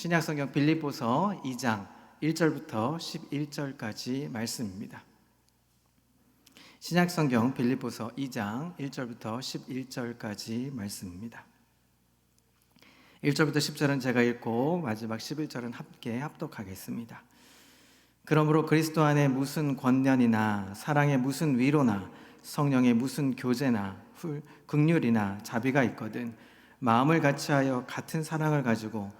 신약 성경 빌립보서 2장 1절부터 11절까지 말씀입니다. 신약 성경 빌립보서 2장 1절부터 11절까지 말씀입니다. 1절부터 10절은 제가 읽고 마지막 11절은 함께 합독하겠습니다. 그러므로 그리스도 안에 무슨 권면이나 사랑의 무슨 위로나 성령의 무슨 교제나 훌, 극률이나 자비가 있거든 마음을 같이하여 같은 사랑을 가지고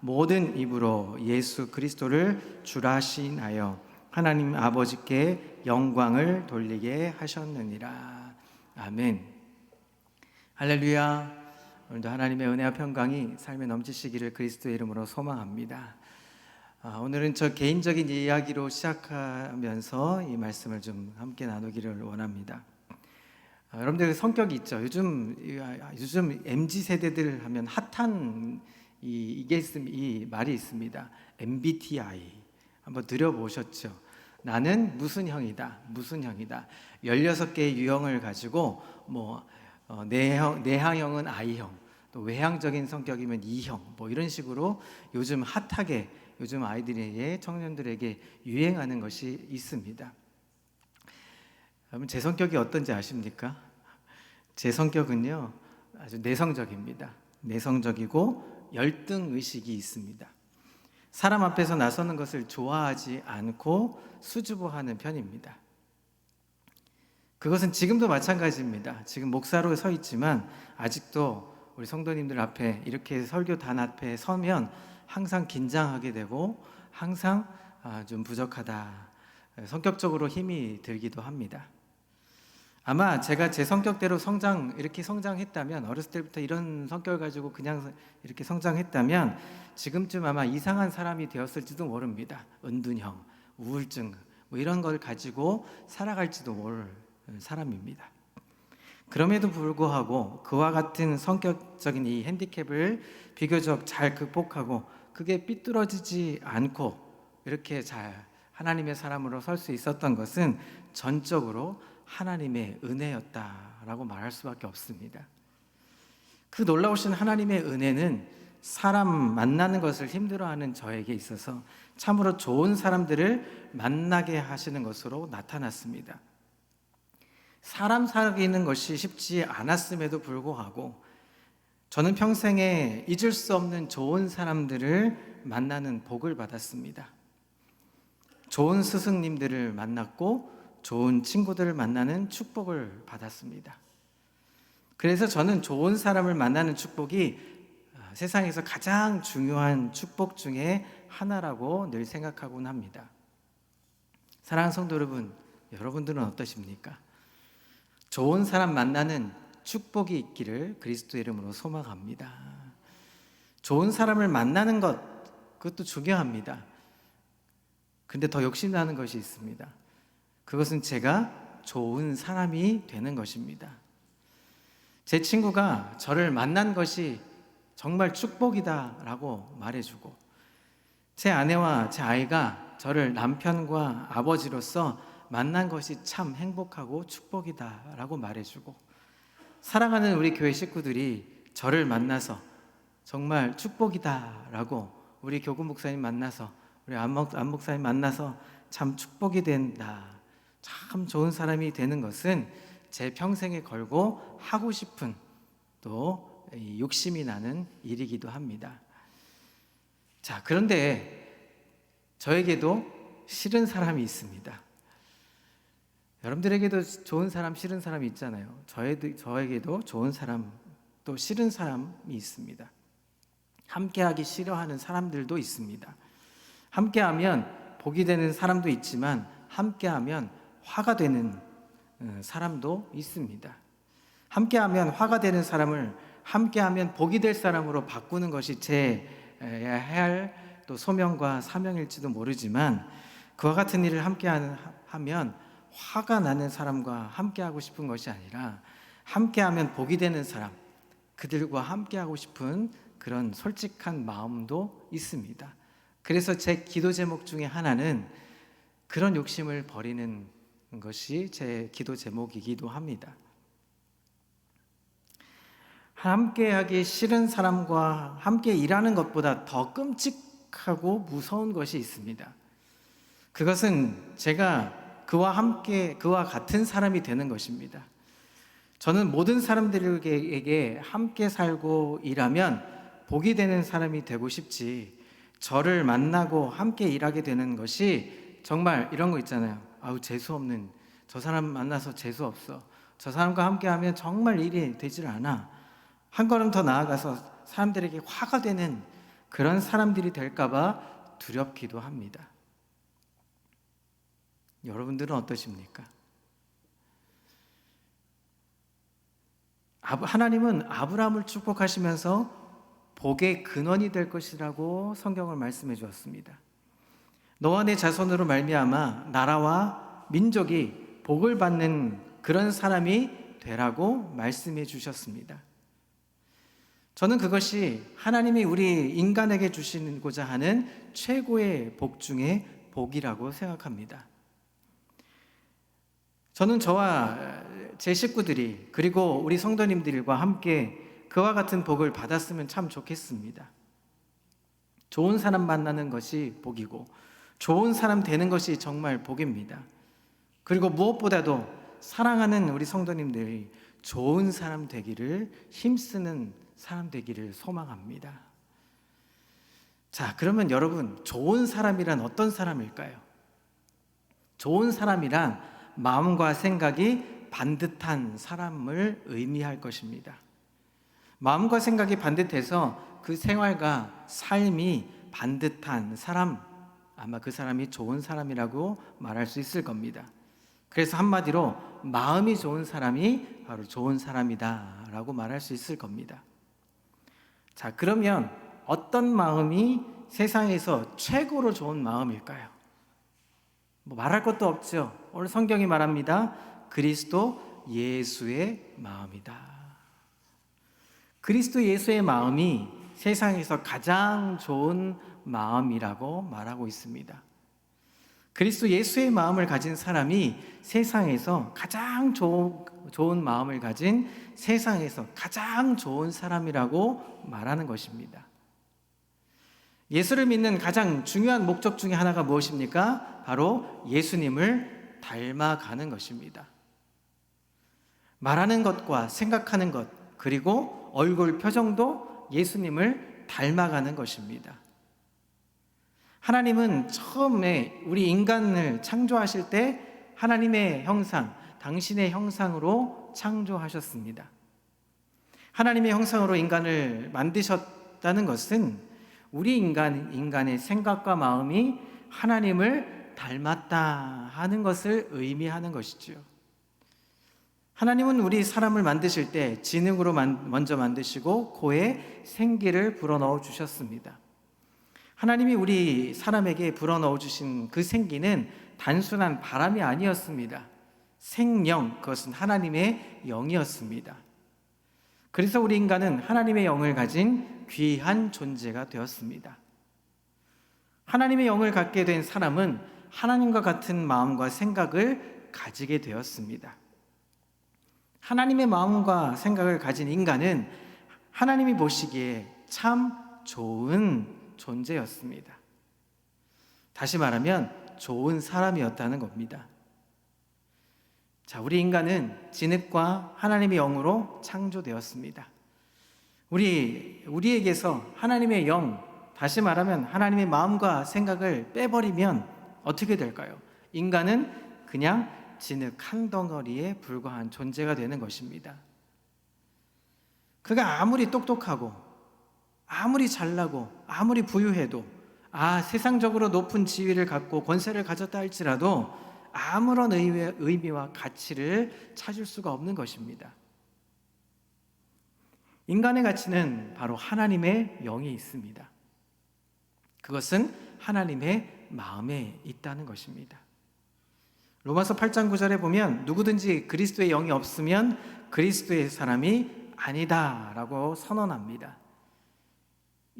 모든 입으로 예수 그리스도를 주라시나요 하나님 아버지께 영광을 돌리게 하셨느니라. 아멘. 할렐루야. 오늘도 하나님의 은혜와 평강이 삶에 넘치시기를 그리스도의 이름으로 소망합니다. 아, 오늘은 저 개인적인 이야기로 시작하면서 이 말씀을 좀 함께 나누기를 원합니다. 아, 여러분들 성격이 있죠. 요즘 요즘 mz 세대들 하면 핫한 이, 이게 있음 이 말이 있습니다. MBTI 한번 들어보셨죠? 나는 무슨 형이다, 무슨 형이다. 16개의 유형을 가지고 뭐 어, 내형, 내향형은 I형, 또 외향적인 성격이면 E형, 뭐 이런 식으로 요즘 핫하게 요즘 아이들에게 청년들에게 유행하는 것이 있습니다. 여러분 제 성격이 어떤지 아십니까? 제 성격은요 아주 내성적입니다. 내성적이고 열등 의식이 있습니다. 사람 앞에서 나서는 것을 좋아하지 않고 수줍어하는 편입니다. 그것은 지금도 마찬가지입니다. 지금 목사로 서 있지만 아직도 우리 성도님들 앞에 이렇게 설교단 앞에 서면 항상 긴장하게 되고 항상 아, 좀 부족하다. 성격적으로 힘이 들기도 합니다. 아마 제가 제 성격대로 성장 이렇게 성장했다면 어렸을 때부터 이런 성격을 가지고 그냥 이렇게 성장했다면 지금쯤 아마 이상한 사람이 되었을지도 모릅니다. 은둔형, 우울증 뭐 이런 걸 가지고 살아갈지도 모를 사람입니다. 그럼에도 불구하고 그와 같은 성격적인 이 핸디캡을 비교적 잘 극복하고 그게 삐뚤어지지 않고 이렇게 잘 하나님의 사람으로 설 수 있었던 것은 전적으로 하나님의 은혜였다라고 말할 수밖에 없습니다. 그 놀라우신 하나님의 은혜는 사람 만나는 것을 힘들어하는 저에게 있어서 참으로 좋은 사람들을 만나게 하시는 것으로 나타났습니다. 사람 사귀는 것이 쉽지 않았음에도 불구하고 저는 평생에 잊을 수 없는 좋은 사람들을 만나는 복을 받았습니다. 좋은 스승님들을 만났고 좋은 친구들을 만나는 축복을 받았습니다. 그래서 저는 좋은 사람을 만나는 축복이 세상에서 가장 중요한 축복 중에 하나라고 늘 생각하곤 합니다. 사랑하는 성도 여러분, 여러분들은 어떠십니까? 좋은 사람 만나는 축복이 있기를 그리스도 이름으로 소망합니다. 좋은 사람을 만나는 것, 그것도 중요합니다. 근데 더 욕심나는 것이 있습니다. 그것은 제가 좋은 사람이 되는 것입니다. 제 친구가 저를 만난 것이 정말 축복이다라고 말해주고, 제 아내와 제 아이가 저를 남편과 아버지로서 만난 것이 참 행복하고 축복이다라고 말해주고, 사랑하는 우리 교회 식구들이 저를 만나서 정말 축복이다라고 우리 교구 목사님 만나서 우리 안 목사님 만나서 참 축복이 된다. 참 좋은 사람이 되는 것은 제 평생에 걸고 하고 싶은 또 욕심이 나는 일이기도 합니다. 자, 그런데 저에게도 싫은 사람이 있습니다. 여러분들에게도 좋은 사람, 싫은 사람이 있잖아요. 저에도, 저에게도 좋은 사람, 또 싫은 사람이 있습니다. 함께하기 싫어하는 사람들도 있습니다. 함께하면 복이 되는 사람도 있지만 함께하면 화가 되는 어, 사람도 있습니다. 함께하면 화가 되는 사람을 함께하면 복이 될 사람으로 바꾸는 것이 제 해야 할 또 소명과 사명일지도 모르지만 그와 같은 일을 함께하면 화가 나는 사람과 함께하고 싶은 것이 아니라 함께하면 복이 되는 사람 그들과 함께하고 싶은 그런 솔직한 마음도 있습니다. 그래서 제 기도 제목 중에 하나는 그런 욕심을 버리는 것이 제 기도 제목이기도 합니다. 함께 하기 싫은 사람과 함께 일하는 것보다 더 끔찍하고 무서운 것이 있습니다. 그것은 제가 그와 함께 그와 같은 사람이 되는 것입니다. 저는 모든 사람들에게 함께 살고 일하면 복이 되는 사람이 되고 싶지. 저를 만나고 함께 일하게 되는 것이 정말 이런 거 있잖아요. 아우 재수 없는 저 사람 만나서 재수 없어. 저 사람과 함께 하면 정말 일이 되질 않아. 한 걸음 더 나아가서 사람들에게 화가 되는 그런 사람들이 될까봐 두렵기도 합니다. 여러분들은 어떠십니까? 하나님은 아브라함을 축복하시면서 복의 근원이 될 것이라고 성경을 말씀해 주었습니다. 너와 내 자손으로 말미암아 나라와 민족이 복을 받는 그런 사람이 되라고 말씀해 주셨습니다. 저는 그것이 하나님이 우리 인간에게 주시고자 하는 최고의 복 중의 복이라고 생각합니다. 저는 저와 제 식구들이 그리고 우리 성도님들과 함께 그와 같은 복을 받았으면 참 좋겠습니다. 좋은 사람 만나는 것이 복이고 좋은 사람 되는 것이 정말 복입니다. 그리고 무엇보다도 사랑하는 우리 성도님들이 좋은 사람 되기를 힘쓰는 사람 되기를 소망합니다. 자, 그러면 여러분, 좋은 사람이란 어떤 사람일까요? 좋은 사람이란 마음과 생각이 반듯한 사람을 의미할 것입니다. 마음과 생각이 반듯해서 그 생활과 삶이 반듯한 사람, 아마 그 사람이 좋은 사람이라고 말할 수 있을 겁니다. 그래서 한마디로 마음이 좋은 사람이 바로 좋은 사람이다라고 말할 수 있을 겁니다. 자, 그러면 어떤 마음이 세상에서 최고로 좋은 마음일까요? 뭐 말할 것도 없죠. 오늘 성경이 말합니다. 그리스도 예수의 마음이다. 그리스도 예수의 마음이 세상에서 가장 좋은 마음이라고 말하고 있습니다. 그리스도 예수의 마음을 가진 사람이 세상에서 가장 조, 좋은 마음을 가진 세상에서 가장 좋은 사람이라고 말하는 것입니다. 예수를 믿는 가장 중요한 목적 중에 하나가 무엇입니까? 바로 예수님을 닮아가는 것입니다. 말하는 것과 생각하는 것, 그리고 얼굴 표정도 예수님을 닮아가는 것입니다. 하나님은 처음에 우리 인간을 창조하실 때 하나님의 형상, 당신의 형상으로 창조하셨습니다. 하나님의 형상으로 인간을 만드셨다는 것은 우리 인간, 인간의 생각과 마음이 하나님을 닮았다 하는 것을 의미하는 것이죠. 하나님은 우리 사람을 만드실 때 지능으로 먼저 만드시고 코에 생기를 불어넣어 주셨습니다. 하나님이 우리 사람에게 불어넣어 주신 그 생기는 단순한 바람이 아니었습니다. 생명, 그것은 하나님의 영이었습니다. 그래서 우리 인간은 하나님의 영을 가진 귀한 존재가 되었습니다. 하나님의 영을 갖게 된 사람은 하나님과 같은 마음과 생각을 가지게 되었습니다. 하나님의 마음과 생각을 가진 인간은 하나님이 보시기에 참 좋은 존재였습니다. 다시 말하면 좋은 사람이었다는 겁니다. 자, 우리 인간은 진흙과 하나님의 영으로 창조되었습니다. 우리 우리에게서 하나님의 영, 다시 말하면 하나님의 마음과 생각을 빼버리면 어떻게 될까요? 인간은 그냥 진흙 한 덩어리에 불과한 존재가 되는 것입니다. 그가 아무리 똑똑하고 아무리 잘나고 아무리 부유해도 아 세상적으로 높은 지위를 갖고 권세를 가졌다 할지라도 아무런 의미- 의미와 가치를 찾을 수가 없는 것입니다. 인간의 가치는 바로 하나님의 영이 있습니다. 그것은 하나님의 마음에 있다는 것입니다. 로마서 8장 9절에 보면 누구든지 그리스도의 영이 없으면 그리스도의 사람이 아니다라고 선언합니다.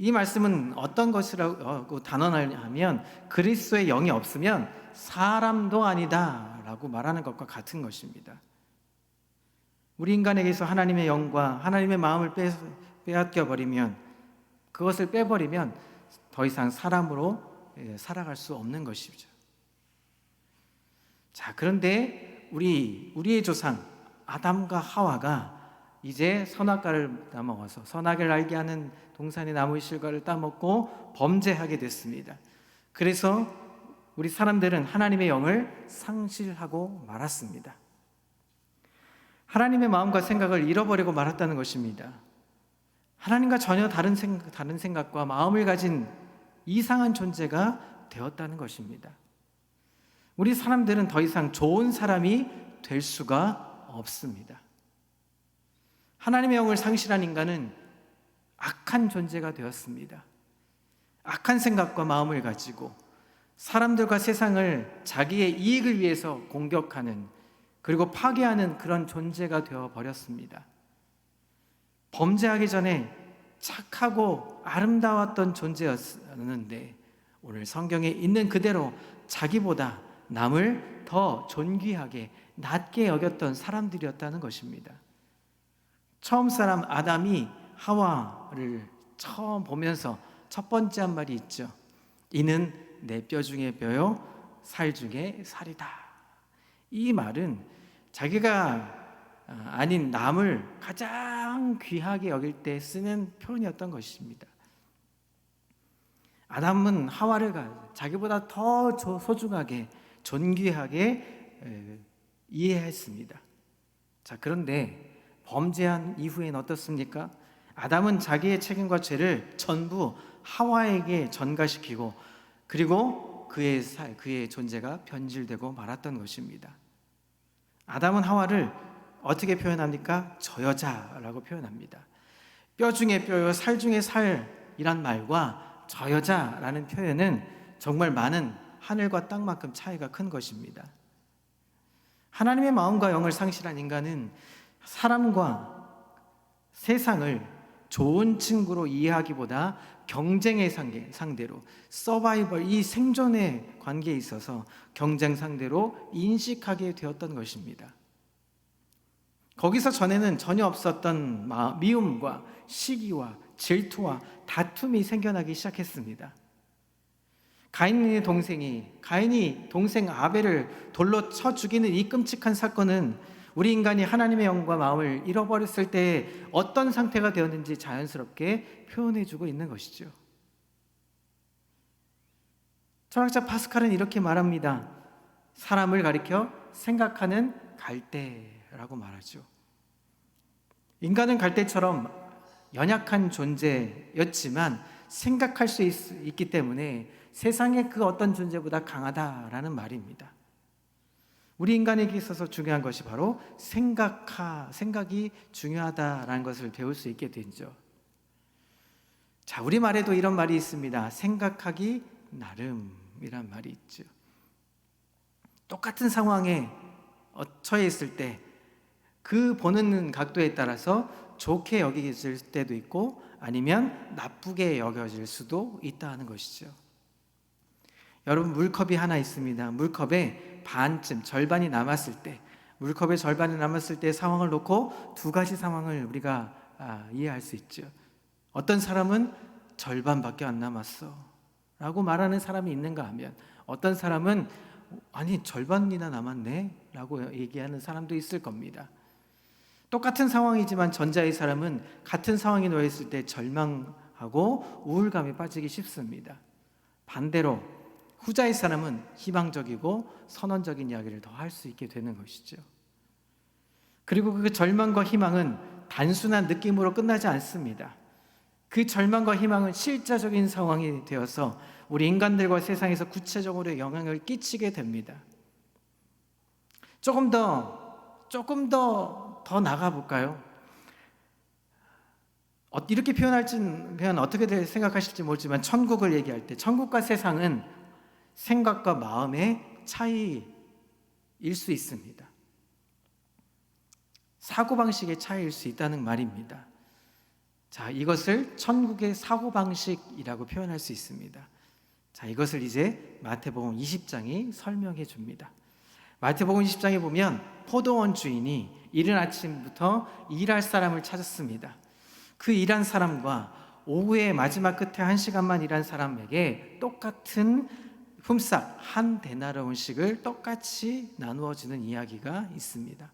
이 말씀은 어떤 것이라고 단언하냐면 그리스도의 영이 없으면 사람도 아니다라고 말하는 것과 같은 것입니다. 우리 인간에게서 하나님의 영과 하나님의 마음을 빼, 빼앗겨 버리면 그것을 빼버리면 더 이상 사람으로 예, 살아갈 수 없는 것이죠. 자, 그런데 우리 우리의 조상 아담과 하와가 이제 선악과를 따먹어서 선악을 알게 하는 동산의 나무의 실과를 따먹고 범죄하게 됐습니다. 그래서 우리 사람들은 하나님의 영을 상실하고 말았습니다. 하나님의 마음과 생각을 잃어버리고 말았다는 것입니다. 하나님과 전혀 다른 생각, 다른 생각과 마음을 가진 이상한 존재가 되었다는 것입니다. 우리 사람들은 더 이상 좋은 사람이 될 수가 없습니다. 하나님의 영을 상실한 인간은 악한 존재가 되었습니다. 악한 생각과 마음을 가지고 사람들과 세상을 자기의 이익을 위해서 공격하는 그리고 파괴하는 그런 존재가 되어 버렸습니다. 범죄하기 전에 착하고 아름다웠던 존재였는데 오늘 성경에 있는 그대로 자기보다 남을 더 존귀하게 낮게 여겼던 사람들이었다는 것입니다. 처음 사람 아담이 하와를 처음 보면서 첫 번째 한 말이 있죠. 이는 내 뼈 중에 뼈요, 살 중에 살이다. 이 말은 자기가 아, 아닌 남을 가장 귀하게 여길 때 쓰는 표현이었던 것입니다. 아담은 하와를 자기보다 더 소중하게 존귀하게 이해했습니다. 자, 그런데 범죄한 이후엔 어떻습니까? 아담은 자기의 책임과 죄를 전부 하와에게 전가시키고 그리고 그의 사, 그의 존재가 변질되고 말았던 것입니다. 아담은 하와를 어떻게 표현합니까? 저 여자라고 표현합니다. 뼈 중에 뼈요, 살 중에 살이란 말과 저 여자라는 표현은 정말 많은 하늘과 땅만큼 차이가 큰 것입니다. 하나님의 마음과 영을 상실한 인간은 사람과 세상을 좋은 친구로 이해하기보다 경쟁의 상대 로 서바이벌 이 생존의 관계에 있어서 경쟁 상대로 인식하게 되었던 것입니다. 거기서 전에는 전혀 없었던 미움과 시기와 질투와 다툼이 생겨나기 시작했습니다. 가인의 동생이 가인이 동생 아벨을 돌로 쳐 죽이는 이 끔찍한 사건은 우리 인간이 하나님의 영과 마음을 잃어버렸을 때 어떤 상태가 되었는지 자연스럽게 표현해 주고 있는 것이죠. 철학자 파스칼은 이렇게 말합니다. 사람을 가리켜 생각하는 갈대라고 말하죠. 인간은 갈대처럼 연약한 존재였지만 생각할 수 있, 기 때문에 세상의 그 어떤 존재보다 강하다라는 말입니다. 우리 인간에게 있어서 중요한 것이 바로 생각하, 생각이 중요하다라는 것을 배울 수 있게 되죠. 자, 우리말에도 이런 말이 있습니다. 생각하기 나름이란 말이 있죠. 똑같은 상황에 처해 있을 때 그 보는 각도에 따라서 좋게 여겨질 때도 있고 아니면 나쁘게 여겨질 수도 있다는 것이죠. 여러분 물컵이 하나 있습니다. 물컵에 반쯤 절반이 남았을 때 물컵의 절반이 남았을 때 상황을 놓고 두 가지 상황을 우리가 아, 이해할 수 있죠. 어떤 사람은 절반밖에 안 남았어. 라고 말하는 사람이 있는가 하면 어떤 사람은 아니 절반이나 남았네 라고 얘기하는 사람도 있을 겁니다. 똑같은 상황이지만 전자의 사람은 같은 상황에 놓여 있을 때 절망 하고 우울감에 빠지기 쉽습니다. 반대로 후자의 사람은 희망적이고 선언적인 이야기를 더 할 수 있게 되는 것이죠. 그리고 그 절망과 희망은 단순한 느낌으로 끝나지 않습니다. 그 절망과 희망은 실제적인 상황이 되어서 우리 인간들과 세상에서 구체적으로 영향을 끼치게 됩니다. 조금 더, 조금 더, 더 나가볼까요? 어, 이렇게 표현할지는 어떻게 생각하실지 모르지만 천국을 얘기할 때 천국과 세상은 생각과 마음의 차이일 수 있습니다. 사고방식의 차이일 수 있다는 말입니다. 자, 이것을 천국의 사고방식이라고 표현할 수 있습니다. 자, 이것을 이제 마태복음 20장이 설명해 줍니다. 마태복음 20장에 보면 포도원 주인이 이른 아침부터 일할 사람을 찾았습니다. 그 일한 사람과 오후의 마지막 끝에 한 시간만 일한 사람에게 똑같은 품삯 한 데나리온씩을 똑같이 나누어 주는 이야기가 있습니다.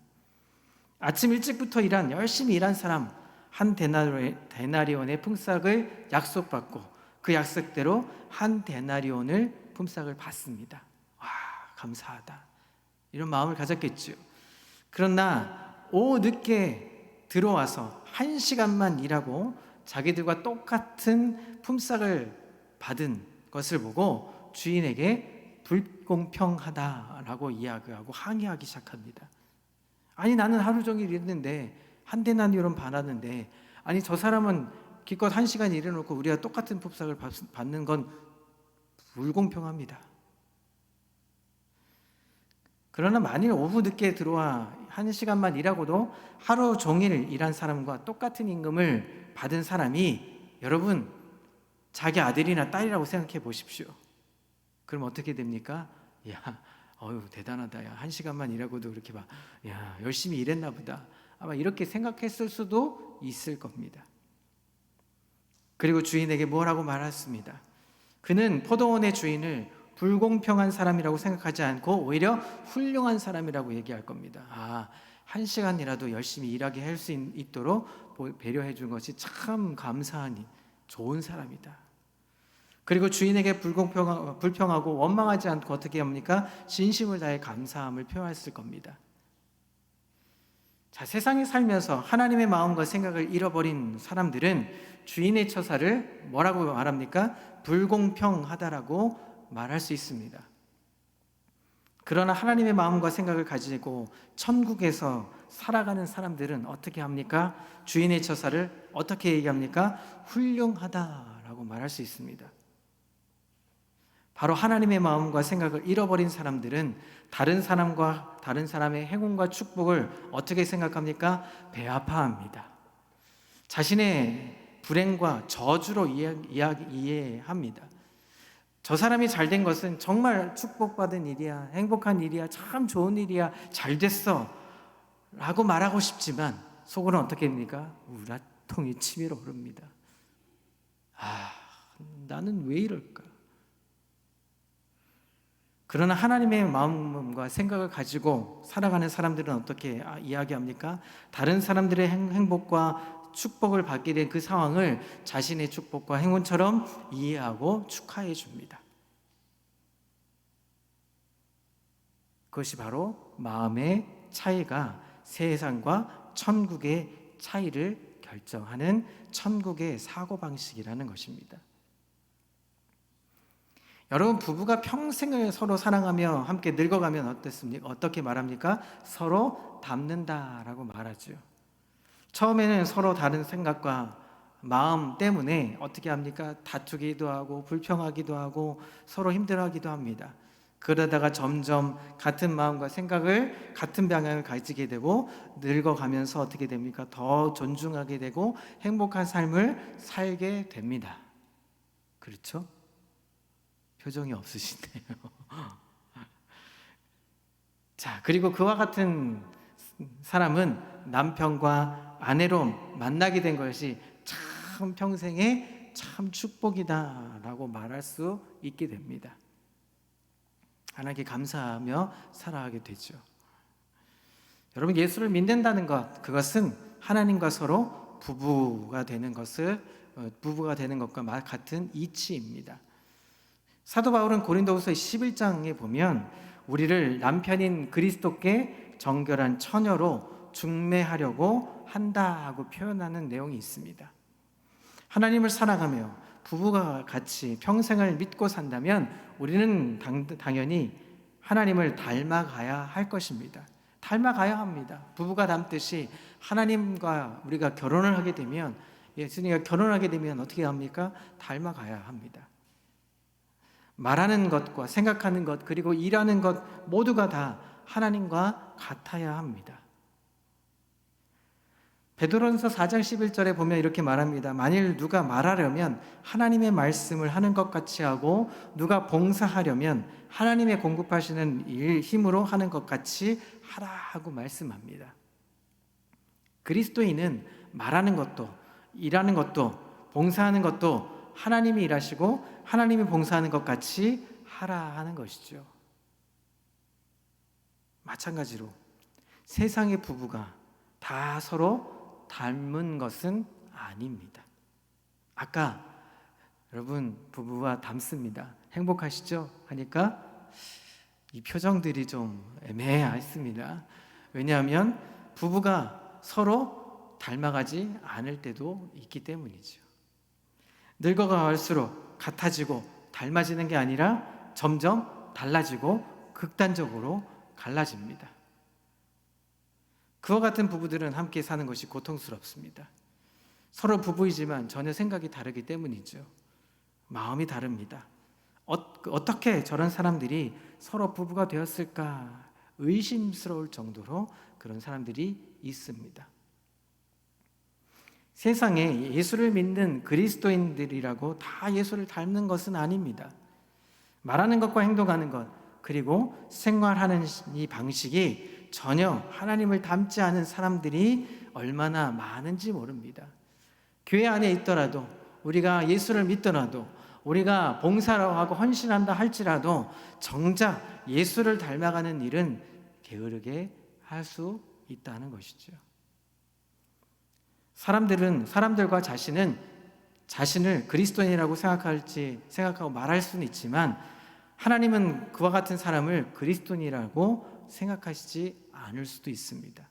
아침 일찍부터 일한 열심히 일한 사람 한 데나리온의 품삯을 약속받고 그 약속대로 한 데나리온을 품삯을 받습니다. 와 감사하다 이런 마음을 가졌겠죠. 그러나 오후 늦게 들어와서 한 시간만 일하고 자기들과 똑같은 품삯을 받은 것을 보고 주인에게 불공평하다라고 이야기하고 항의하기 시작합니다. 아니 나는 하루 종일 일했는데 한 대나리온 받았는데 아니 저 사람은 기껏 한 시간 일해놓고 우리가 똑같은 품삯을 받는 건 불공평합니다. 그러나 만일 오후 늦게 들어와 한 시간만 일하고도 하루 종일 일한 사람과 똑같은 임금을 받은 사람이 여러분 자기 아들이나 딸이라고 생각해 보십시오. 그럼 어떻게 됩니까? 야, 어유 대단하다. 야, 한 시간만 일하고도 그렇게 봐. 야, 열심히 일했나 보다. 아마 이렇게 생각했을 수도 있을 겁니다. 그리고 주인에게 뭐라고 말했습니다. 그는 포도원의 주인을 불공평한 사람이라고 생각하지 않고 오히려 훌륭한 사람이라고 얘기할 겁니다. 아, 한 시간이라도 열심히 일하게 할 수 있도록 배려해 준 것이 참 감사하니 좋은 사람이다. 그리고 주인에게 불공평 불평하고 원망하지 않고 어떻게 합니까? 진심을 다해 감사함을 표했을 겁니다. 자, 세상에 살면서 하나님의 마음과 생각을 잃어버린 사람들은 주인의 처사를 뭐라고 말합니까? 불공평하다라고 말할 수 있습니다. 그러나 하나님의 마음과 생각을 가지고 천국에서 살아가는 사람들은 어떻게 합니까? 주인의 처사를 어떻게 얘기합니까? 훌륭하다라고 말할 수 있습니다. 바로 하나님의 마음과 생각을 잃어버린 사람들은 다른 사람과 다른 사람의 행운과 축복을 어떻게 생각합니까? 배아파합니다. 자신의 불행과 저주로 이해, 이해합니다. 저 사람이 잘 된 것은 정말 축복받은 일이야, 행복한 일이야, 참 좋은 일이야, 잘 됐어. 라고 말하고 싶지만 속으로는 어떻게 됩니까? 우라통이 치밀어 오릅니다. 아, 나는 왜 이럴까? 그러나 하나님의 마음과 생각을 가지고 살아가는 사람들은 어떻게 이야기합니까? 다른 사람들의 행복과 축복을 받게 된 그 상황을 자신의 축복과 행운처럼 이해하고 축하해 줍니다. 그것이 바로 마음의 차이가 세상과 천국의 차이를 결정하는 천국의 사고방식이라는 것입니다. 여러분 부부가 평생을 서로 사랑하며 함께 늙어가면 어떻습니까? 어떻게 말합니까? 서로 닮는다라고 말하죠. 처음에는 서로 다른 생각과 마음 때문에 어떻게 합니까? 다투기도 하고 불평하기도 하고 서로 힘들어하기도 합니다. 그러다가 점점 같은 마음과 생각을 같은 방향을 가지게 되고 늙어가면서 어떻게 됩니까? 더 존중하게 되고 행복한 삶을 살게 됩니다. 그렇죠? 표정이 없으시네요. 자, 그리고 그와 같은 사람은 남편과 아내로 만나게 된 것이 참 평생에 참 축복이다라고 말할 수 있게 됩니다. 하나님께 감사하며 살아가게 되죠. 여러분 예수를 믿는다는 것 그것은 하나님과 서로 부부가 되는 것을 어, 부부가 되는 것과 마- 같은 이치입니다. 사도 바울은 고린도후서 11장에 보면 우리를 남편인 그리스도께 정결한 처녀로 중매하려고 한다 하고 표현하는 내용이 있습니다. 하나님을 사랑하며 부부가 같이 평생을 믿고 산다면 우리는 당, 당연히 하나님을 닮아가야 할 것입니다. 닮아가야 합니다. 부부가 닮듯이 하나님과 우리가 결혼을 하게 되면 예수님과 결혼하게 되면 어떻게 합니까? 닮아가야 합니다. 말하는 것과 생각하는 것 그리고 일하는 것 모두가 다 하나님과 같아야 합니다. 베드로전서 4장 11절에 보면 이렇게 말합니다. 만일 누가 말하려면 하나님의 말씀을 하는 것 같이 하고 누가 봉사하려면 하나님의 공급하시는 일 힘으로 하는 것 같이 하라 하고 말씀합니다. 그리스도인은 말하는 것도 일하는 것도 봉사하는 것도 하나님이 일하시고 하나님이 봉사하는 것 같이 하라 하는 것이죠. 마찬가지로 세상의 부부가 다 서로 닮은 것은 아닙니다. 아까 여러분 부부와 닮습니다. 행복하시죠? 하니까 이 표정들이 좀 애매했습니다. 왜냐하면 부부가 서로 닮아가지 않을 때도 있기 때문이죠. 늙어갈수록 같아지고 닮아지는 게 아니라 점점 달라지고 극단적으로 갈라집니다. 그와 같은 부부들은 함께 사는 것이 고통스럽습니다. 서로 부부이지만 전혀 생각이 다르기 때문이죠. 마음이 다릅니다. 어, 어떻게 저런 사람들이 서로 부부가 되었을까 의심스러울 정도로 그런 사람들이 있습니다. 세상에 예수를 믿는 그리스도인들이라고 다 예수를 닮는 것은 아닙니다. 말하는 것과 행동하는 것, 그리고 생활하는 이 방식이 전혀 하나님을 닮지 않은 사람들이 얼마나 많은지 모릅니다. 교회 안에 있더라도 우리가 예수를 믿더라도 우리가 봉사라고 헌신한다 할지라도 정작 예수를 닮아가는 일은 게으르게 할 수 있다는 것이죠. 사람들은 사람들과 자신은 자신을 그리스도인이라고 생각할지 생각하고 말할 수는 있지만 하나님은 그와 같은 사람을 그리스도인이라고 생각하시지 않을 수도 있습니다.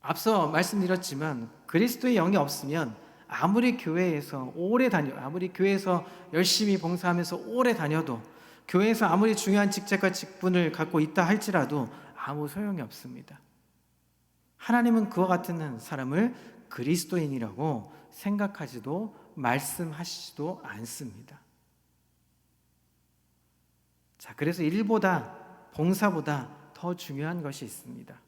앞서 말씀드렸지만 그리스도의 영이 없으면 아무리 교회에서 오래 다녀 아무리 교회에서 열심히 봉사하면서 오래 다녀도 교회에서 아무리 중요한 직책과 직분을 갖고 있다 할지라도 아무 소용이 없습니다. 하나님은 그와 같은 사람을 그리스도인이라고 생각하지도 말씀하시지도 않습니다. 자, 그래서 일보다 봉사보다 더 중요한 것이 있습니다.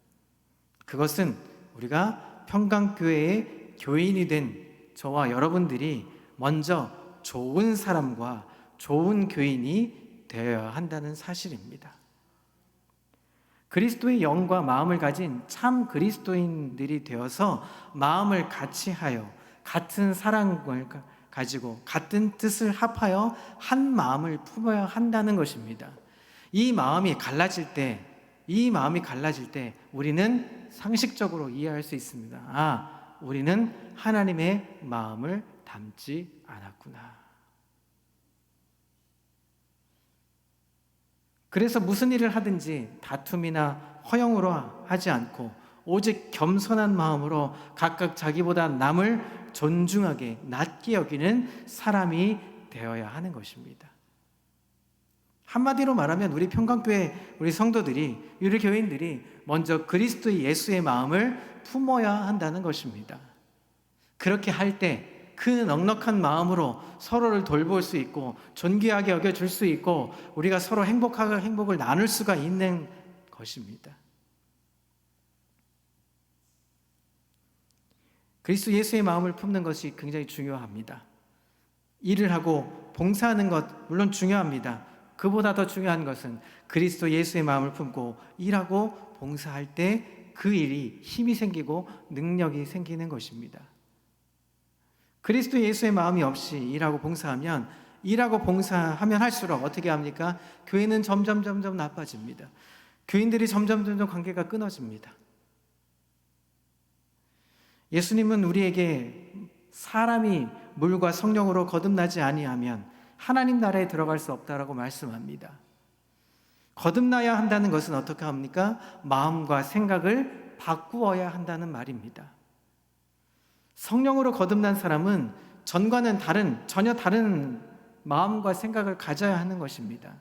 그것은 우리가 평강교회의 교인이 된 저와 여러분들이 먼저 좋은 사람과 좋은 교인이 되어야 한다는 사실입니다. 그리스도의 영과 마음을 가진 참 그리스도인들이 되어서 마음을 같이 하여 같은 사랑을 가지고 같은 뜻을 합하여 한 마음을 품어야 한다는 것입니다. 이 마음이 갈라질 때, 이 마음이 갈라질 때 우리는 상식적으로 이해할 수 있습니다. 아, 우리는 하나님의 마음을 담지 않았구나. 그래서 무슨 일을 하든지 다툼이나 허영으로 하지 않고 오직 겸손한 마음으로 각각 자기보다 남을 존중하게 낮게 여기는 사람이 되어야 하는 것입니다. 한마디로 말하면 우리 평강교회 우리 성도들이 우리 교인들이 먼저 그리스도 예수의 마음을 품어야 한다는 것입니다. 그렇게 할 때 그 넉넉한 마음으로 서로를 돌볼 수 있고 존귀하게 여겨줄 수 있고 우리가 서로 행복하게 행복을 나눌 수가 있는 것입니다. 그리스도 예수의 마음을 품는 것이 굉장히 중요합니다. 일을 하고 봉사하는 것 물론 중요합니다. 그보다 더 중요한 것은 그리스도 예수의 마음을 품고 일하고 봉사할 때 그 일이 힘이 생기고 능력이 생기는 것입니다. 그리스도 예수의 마음이 없이 일하고 봉사하면 일하고 봉사하면 할수록 어떻게 합니까? 교회는 점점 점점 나빠집니다. 교인들이 점점 점점 관계가 끊어집니다. 예수님은 우리에게 사람이 물과 성령으로 거듭나지 아니하면 하나님 나라에 들어갈 수 없다라고 말씀합니다. 거듭나야 한다는 것은 어떻게 합니까? 마음과 생각을 바꾸어야 한다는 말입니다. 성령으로 거듭난 사람은 전과는 다른 전혀 다른 마음과 생각을 가져야 하는 것입니다.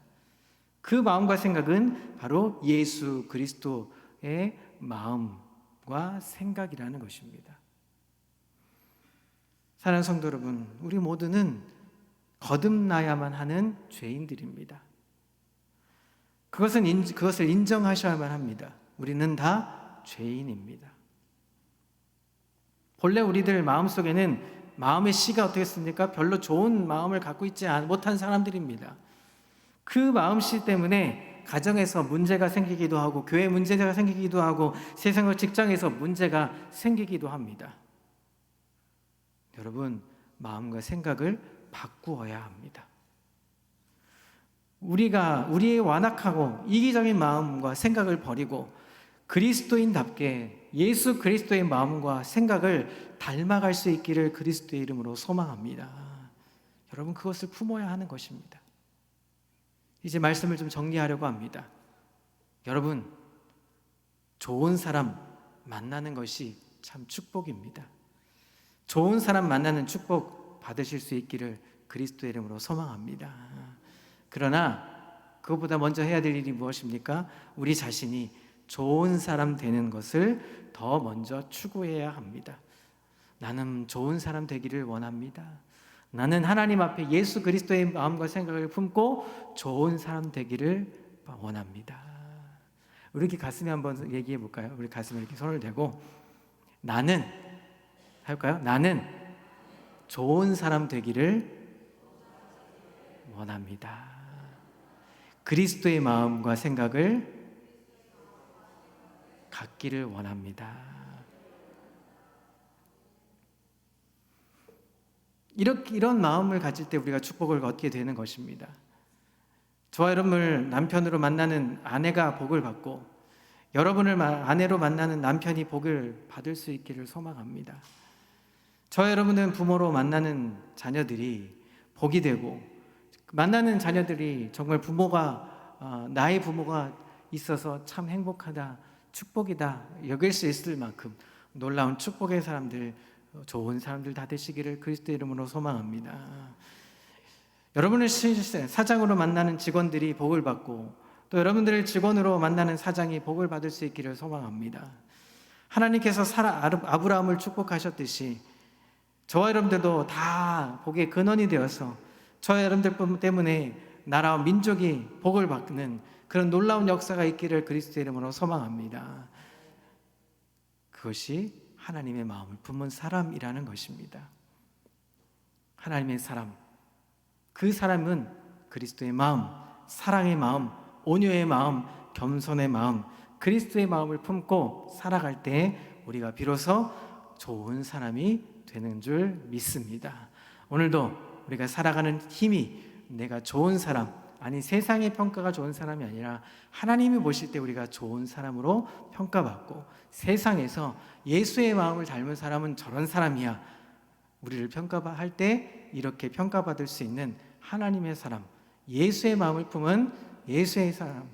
그 마음과 생각은 바로 예수 그리스도의 마음과 생각이라는 것입니다. 사랑하는 성도 여러분, 우리 모두는 거듭나야만 하는 죄인들입니다. 그것은 인, 그것을 인정하셔야만 합니다. 우리는 다 죄인입니다. 본래 우리들 마음속에는 마음의 씨가 어떻겠습니까? 별로 좋은 마음을 갖고 있지 못한 사람들입니다. 그 마음 씨 때문에 가정에서 문제가 생기기도 하고 교회 문제가 생기기도 하고 세상의 직장에서 문제가 생기기도 합니다. 여러분 마음과 생각을 바꾸어야 합니다. 우리가 우리의 완악하고 이기적인 마음과 생각을 버리고 그리스도인답게 예수 그리스도의 마음과 생각을 닮아갈 수 있기를 그리스도의 이름으로 소망합니다. 여러분 그것을 품어야 하는 것입니다. 이제 말씀을 좀 정리하려고 합니다. 여러분 좋은 사람 만나는 것이 참 축복입니다. 좋은 사람 만나는 축복 받으실 수 있기를 그리스도의 이름으로 소망합니다. 그러나 그것보다 먼저 해야 될 일이 무엇입니까? 우리 자신이 좋은 사람 되는 것을 더 먼저 추구해야 합니다. 나는 좋은 사람 되기를 원합니다. 나는 하나님 앞에 예수 그리스도의 마음과 생각을 품고 좋은 사람 되기를 원합니다. 우리 이렇게 가슴에 한번 얘기해 볼까요? 우리 가슴에 이렇게 손을 대고 나는 할까요? 나는 좋은 사람 되기를 원합니다. 그리스도의 마음과 생각을 갖기를 원합니다. 이렇게 이런 마음을 가질 때 우리가 축복을 얻게 되는 것입니다. 저와 여러분을 남편으로 만나는 아내가 복을 받고 여러분을 아내로 만나는 남편이 복을 받을 수 있기를 소망합니다. 저 여러분은 부모로 만나는 자녀들이 복이 되고 만나는 자녀들이 정말 부모가 어, 나의 부모가 있어서 참 행복하다 축복이다 여길 수 있을 만큼 놀라운 축복의 사람들 좋은 사람들 다 되시기를 그리스도 이름으로 소망합니다. 여러분을 사장으로 만나는 직원들이 복을 받고 또 여러분들을 직원으로 만나는 사장이 복을 받을 수 있기를 소망합니다. 하나님께서 사라 아브라함을 축복하셨듯이 저와 여러분들도 다 복의 근원이 되어서 저와 여러분들 때문에 나라와 민족이 복을 받는 그런 놀라운 역사가 있기를 그리스도 이름으로 소망합니다. 그것이 하나님의 마음을 품은 사람이라는 것입니다. 하나님의 사람. 그 사람은 그리스도의 마음, 사랑의 마음, 온유의 마음, 겸손의 마음, 그리스도의 마음을 품고 살아갈 때 우리가 비로소 좋은 사람이 되는 줄 믿습니다. 오늘도 우리가 살아가는 힘이 내가 좋은 사람, 아니 세상의 평가가 좋은 사람이 아니라 하나님이 보실 때 우리가 좋은 사람으로 평가받고 세상에서 예수의 마음을 닮은 사람은 저런 사람이야. 우리를 평가할 때 이렇게 평가받을 수 있는 하나님의 사람, 예수의 마음을 품은 예수의 사람,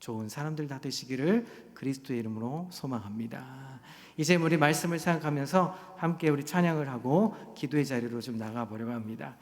좋은 사람들 다 되시기를 그리스도의 이름으로 소망합니다. 이제 우리 말씀을 생각하면서 함께 우리 찬양을 하고 기도의 자리로 좀 나가 보려고 합니다.